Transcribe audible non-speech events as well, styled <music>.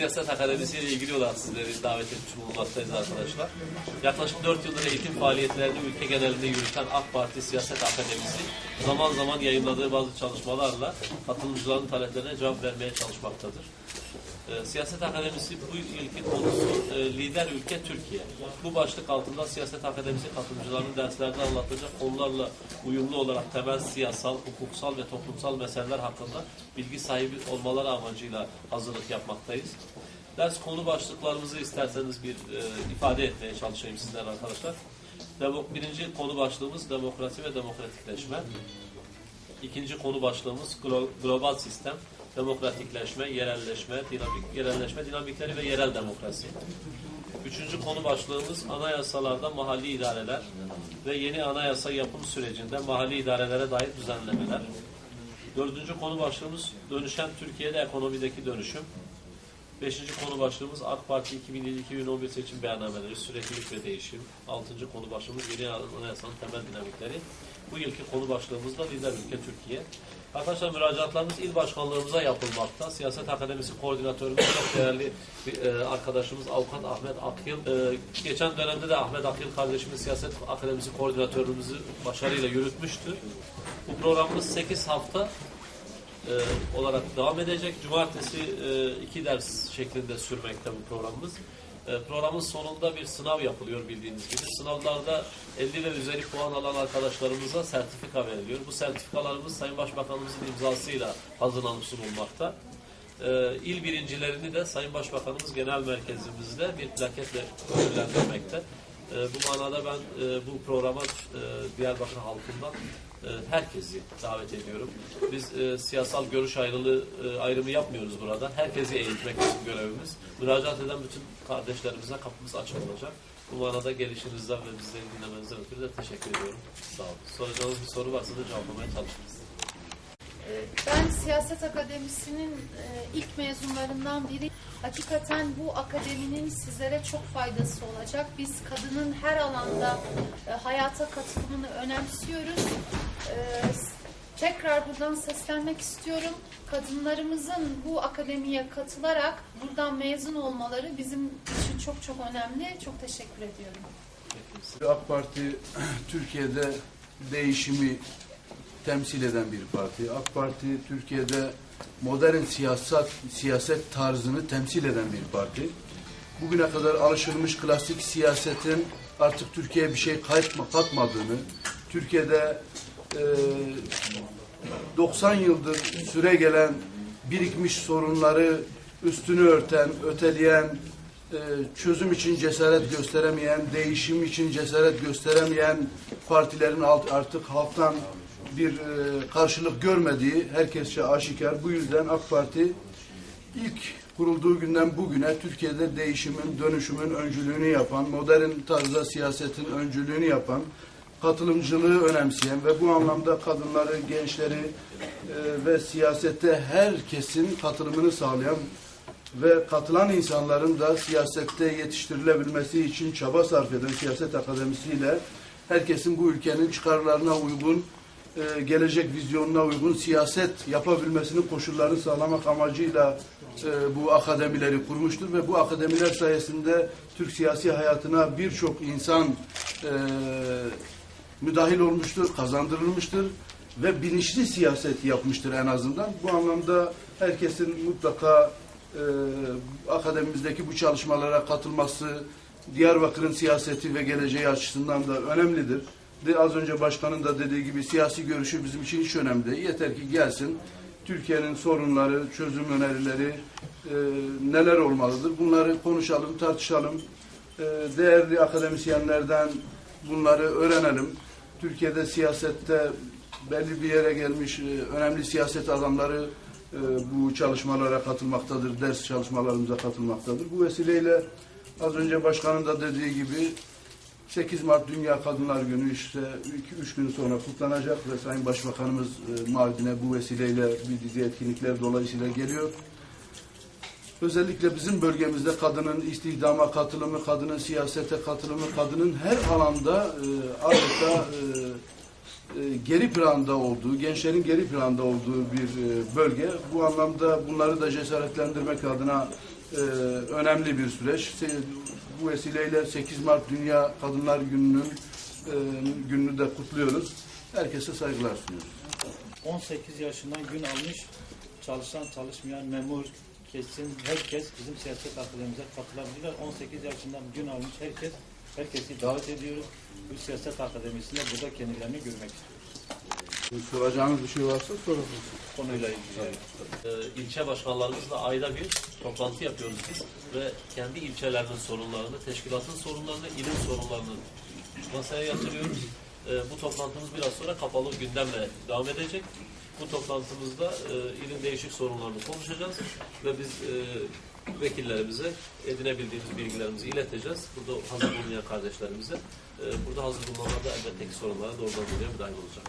Siyaset Akademisi ile ilgili olarak sizleri davet etmiş bulunmaktayız arkadaşlar. Yaklaşık 4 yıldır eğitim faaliyetlerini ülke genelinde yürüten AK Parti Siyaset Akademisi zaman zaman yayınladığı bazı çalışmalarla katılımcıların taleplerine cevap vermeye çalışmaktadır. Ee, Siyaset Akademisi bu yılki konusu e, lider ülke Türkiye. Bu başlık altında Siyaset Akademisi katılımcılarının derslerde anlatacak konularla uyumlu olarak temel siyasal, hukuksal ve toplumsal meseleler hakkında bilgi sahibi olmaları amacıyla hazırlık yapmaktayız. Ders konu başlıklarımızı isterseniz bir e, ifade etmeye çalışayım sizler arkadaşlar. Demo, birinci konu başlığımız demokrasi ve demokratikleşme. İkinci konu başlığımız glo- global sistem, demokratikleşme, yerelleşme, dinamik, yerelleşme dinamikleri ve yerel demokrasi. Üçüncü konu başlığımız anayasalarda mahalli idareler ve yeni anayasa yapım sürecinde mahalli idarelere dair düzenlemeler. Dördüncü konu başlığımız dönüşen Türkiye'de ekonomideki dönüşüm. Beşinci konu başlığımız AK Parti 2007-2011 seçim beyannameleri, süreklilik ve değişim. Altıncı konu başlığımız yeni anayasanın temel dinamikleri. Bu yılki konu başlığımız da lider ülke Türkiye. Arkadaşlar müracaatlarımız il başkanlığımıza yapılmakta. Siyaset Akademisi koordinatörümüz çok değerli bir, e, arkadaşımız Avukat Ahmet Akyıl. E, geçen dönemde de Ahmet Akyıl kardeşimiz Siyaset Akademisi koordinatörümüzü başarıyla yürütmüştü. Bu programımız 8 hafta e, olarak devam edecek. Cumartesi e, iki ders şeklinde sürmekte bu programımız. E, programın sonunda bir sınav yapılıyor bildiğiniz gibi. Sınavlarda 50 ve üzeri puan alan arkadaşlarımıza sertifika veriliyor. Bu sertifikalarımız Sayın Başbakanımızın imzasıyla hazırlanmış sunulmakta. E, il birincilerini de Sayın Başbakanımız genel merkezimizde bir plaketle ödüllendirmekte. E, bu manada ben e, bu programa e, Diyarbakır halkından e, herkesi davet ediyorum. Biz e, siyasal görüş ayrılığı e, ayrımı yapmıyoruz burada. Herkesi eğitmek bizim görevimiz. Müracaat eden bütün kardeşlerimize kapımız açık olacak. Bu manada gelişinizden ve bizleri dinlemenizden ötürü de teşekkür ediyorum. Sağ olun. Soracağınız bir soru varsa da cevaplamaya çalışırız. Ben Siyaset Akademisi'nin e, ilk mezunlarından biri. Hakikaten bu akademinin sizlere çok faydası olacak. Biz kadının her alanda e, hayata katılımını önemsiyoruz. E, Tekrar buradan seslenmek istiyorum. Kadınlarımızın bu akademiye katılarak buradan mezun olmaları bizim için çok çok önemli. Çok teşekkür ediyorum. AK Parti <clears throat> Türkiye'de değişimi temsil eden bir parti. AK Parti Türkiye'de modern siyaset siyaset tarzını temsil eden bir parti. Bugüne kadar alışılmış klasik siyasetin artık Türkiye'ye bir şey katma, katmadığını, Türkiye'de e, 90 yıldır süre gelen birikmiş sorunları üstünü örten, öteleyen, e, çözüm için cesaret gösteremeyen, değişim için cesaret gösteremeyen partilerin artık halktan bir e, karşılık görmediği herkesçe aşikar. Bu yüzden AK Parti ilk kurulduğu günden bugüne Türkiye'de değişimin, dönüşümün öncülüğünü yapan, modern tarzda siyasetin öncülüğünü yapan, katılımcılığı önemseyen ve bu anlamda kadınları, gençleri e, ve siyasette herkesin katılımını sağlayan ve katılan insanların da siyasette yetiştirilebilmesi için çaba sarf eden siyaset akademisiyle herkesin bu ülkenin çıkarlarına uygun, e, gelecek vizyonuna uygun siyaset yapabilmesinin koşullarını sağlamak amacıyla e, bu akademileri kurmuştur ve bu akademiler sayesinde Türk siyasi hayatına birçok insan e, müdahil olmuştur, kazandırılmıştır ve bilinçli siyaset yapmıştır en azından. Bu anlamda herkesin mutlaka e, akademimizdeki bu çalışmalara katılması, Diyarbakır'ın siyaseti ve geleceği açısından da önemlidir. De az önce başkanın da dediği gibi siyasi görüşü bizim için hiç önemli değil. Yeter ki gelsin. Türkiye'nin sorunları, çözüm önerileri e, neler olmalıdır? Bunları konuşalım, tartışalım. E, değerli akademisyenlerden bunları öğrenelim. Türkiye'de siyasette belli bir yere gelmiş e, önemli siyaset adamları e, bu çalışmalara katılmaktadır, ders çalışmalarımıza katılmaktadır. Bu vesileyle az önce başkanın da dediği gibi 8 Mart Dünya Kadınlar Günü işte 2-3 gün sonra kutlanacak ve Sayın Başbakanımız e, Mardin'e bu vesileyle bir dizi etkinlikler dolayısıyla geliyor. Özellikle bizim bölgemizde kadının istihdama katılımı, kadının siyasete katılımı, kadının her alanda e, adeta e, geri planda olduğu, gençlerin geri planda olduğu bir e, bölge. Bu anlamda bunları da cesaretlendirmek adına e, önemli bir süreç. Bu vesileyle 8 Mart Dünya Kadınlar Günü'nün e, gününü de kutluyoruz. Herkese saygılar sunuyoruz. 18 yaşından gün almış çalışan çalışmayan memur kesin herkes bizim siyaset akademimize katılabilirler. 18 yaşından gün almış herkes herkesi davet ediyoruz. Bu siyaset akademisinde burada kendilerini görmek istiyoruz. Soracağınız bir şey varsa sorun. konuyla ilgili. Ee, ilçe başkanlarımızla ayda bir toplantı yapıyoruz biz ve kendi ilçelerinin sorunlarını, teşkilatın sorunlarını, ilin sorunlarını masaya yatırıyoruz. Ee, bu toplantımız biraz sonra kapalı gündemle devam edecek. Bu toplantımızda e, ilin değişik sorunlarını konuşacağız ve biz e, vekillerimize edinebildiğimiz bilgilerimizi ileteceğiz. Burada hazır bulunmayan kardeşlerimize. E, burada hazır bulunanlar da elbette ki sorunlara doğrudan doğruya müdahil olacak.